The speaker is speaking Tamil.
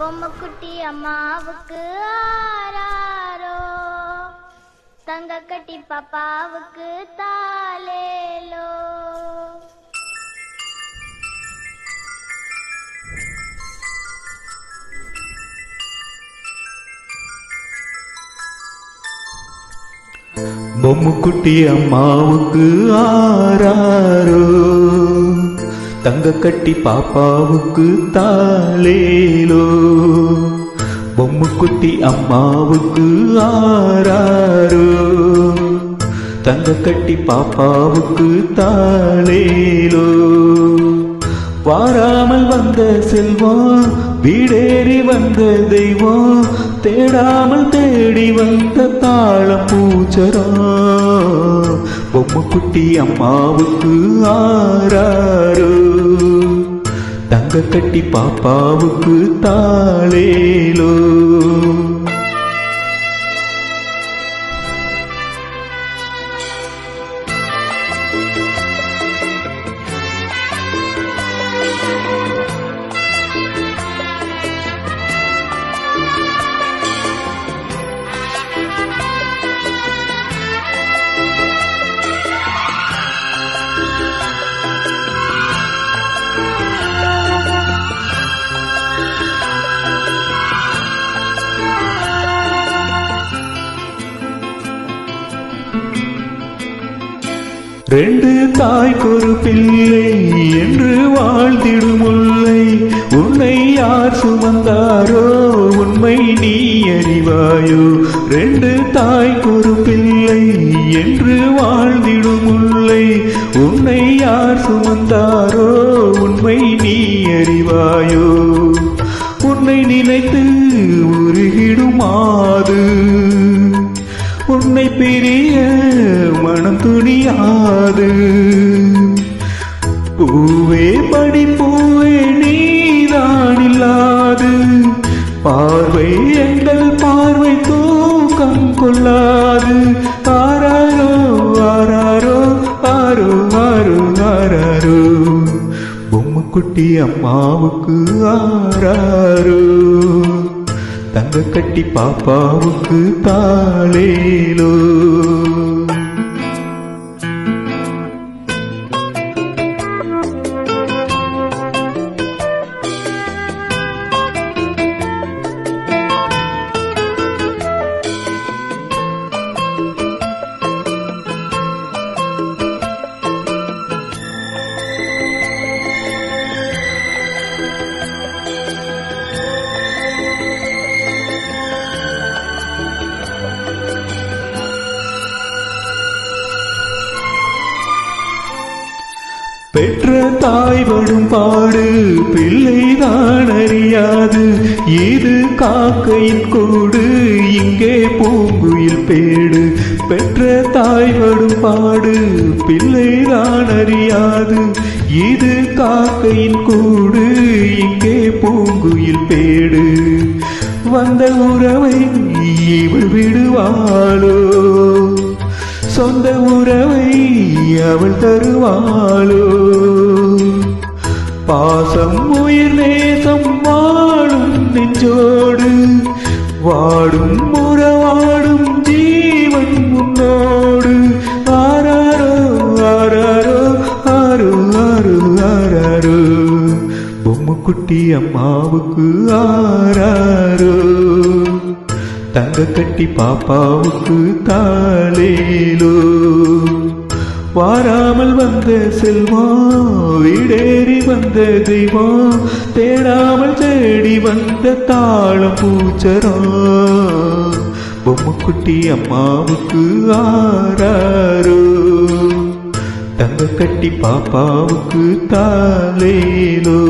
பொம்மைக்குட்டி அம்மாவுக்கு ஆராரோ தங்க கட்டி பாப்பாவுக்கு தாலேலோ பொம்முக்குட்டி அம்மாவுக்கு ஆராரோ தங்க கட்டி பாப்பாவுக்கு தாளேலோ. பொம்முக்குட்டி அம்மாவுக்கு ஆராரோ தங்க கட்டி பாப்பாவுக்கு தாளேலோ. வாராமல் வந்த செல்வம் வீடேறி வந்த தெய்வம் தேடாமல் தேடி வந்த தாளம் பூச்சரம் பொம்மை குட்டி அம்மாவுக்கு ஆறாரோ? தங்க கட்டி பாப்பாவுக்கு தாளேலோ? ரெண்டு தாய்க்கொரு பிள்ளை என்று வாழ்ந்திடும் முல்லை உன்னை யார் சுமந்தாரோ உண்மை நீ அறிவாயோ. ரெண்டு தாய்க்கொரு பிள்ளை என்று வாழ்ந்திடும் உன்னை யார் சுமந்தாரோ உண்மை நீ அறிவாயோ? உன்னை நினைத்து உருகிடுமாது. உன்னை பெரிய மனம் துணியாது. பூவே படி பூவே நீதான் இல்லாது பார்வை எங்கள் பார்வை தூக்கம் கொள்ளாது. ஆராரோ ஆரா குட்டி அம்மாவுக்கு ஆராரோ தங்க கட்டி பாப்பாவுக்கு தாளேலோ பெற்ற தாய் படும் பாடு பிள்ளைதான் அறியாது. இது காக்கையின் கூடு இங்கே பூங்குயில் பேடு. பெற்ற தாய் படும் பாடு பிள்ளைதான் அறியாது. இது காக்கையின் கூடு இங்கே பூங்குயில் பேடு. வந்த உறவை இவள் விடுவாளோ? சொந்த உறவை அவள் தருவாளோ? பாசம் உயிர் நேசம் வாழும் நெஞ்சோடு வாடும் உறவாடும் ஜீவன் உன்னோடு. ஆராரோ ஆராரோ ஆறு ஆறு ஆராரோ. பொம்முக்குட்டி அம்மாவுக்கு ஆராரோ. தங்க கட்டி பாப்பாவுக்கு தாளேலோ. வாராமல் வந்த செல்வா வீடேறி வந்த தெய்வா தேடாமல் தேடி வந்த தாளம் பூச்சரா. பொம்முக்குட்டி அம்மாவுக்கு ஆராரோ தங்க கட்டி பாப்பாவுக்கு தாலேலோ